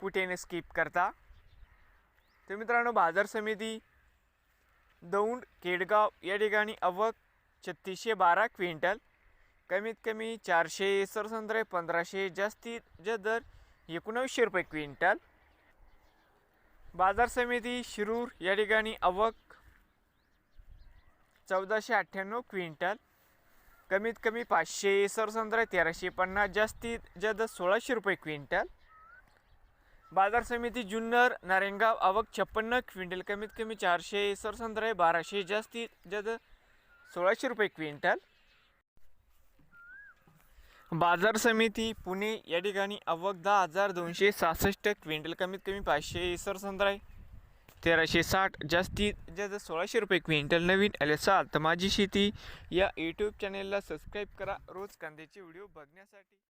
कुठे न स्किप करता. तर मित्रांनो बाजार समिती दौंड केडगाव या ठिकाणी अवक छत्तीसशे बारा क्विंटल. कमीत कमी चारशे सरसंद्रे पंधराशे जास्तीत जास्त दर एकोणावीसशे रुपये क्विंटल. बाजार समिती शिरूर या ठिकाणी अवक चौदाशे अठ्ठ्याण्णव क्विंटल. कमीत कमी पाचशे सरसंद्रे तेराशे पन्नास जास्तीत जास्त सोळाशे रुपये क्विंटल. बाजार समिती जुन्नर नारायणगाव आवक छप्पन्न क्विंटल कमीत कमी चारशे सरसंद्रे बाराशे जास्तीत जास्त सोळाशे रुपये क्विंटल. बाजार समिती पुणे या ठिकाणी आवक दहा हजार दोनशे सहासष्ट क्विंटल कमीत कमी पाचशे सरसंद्रे तेराशे साठ जास्तीत जास्त सोळाशे रुपये क्विंटल. नवीन आले सात माझी शेती. या यूट्यूब चॅनेलला सबस्क्राईब करा. रोज कांद्याचे व्हिडिओ बघण्यासाठी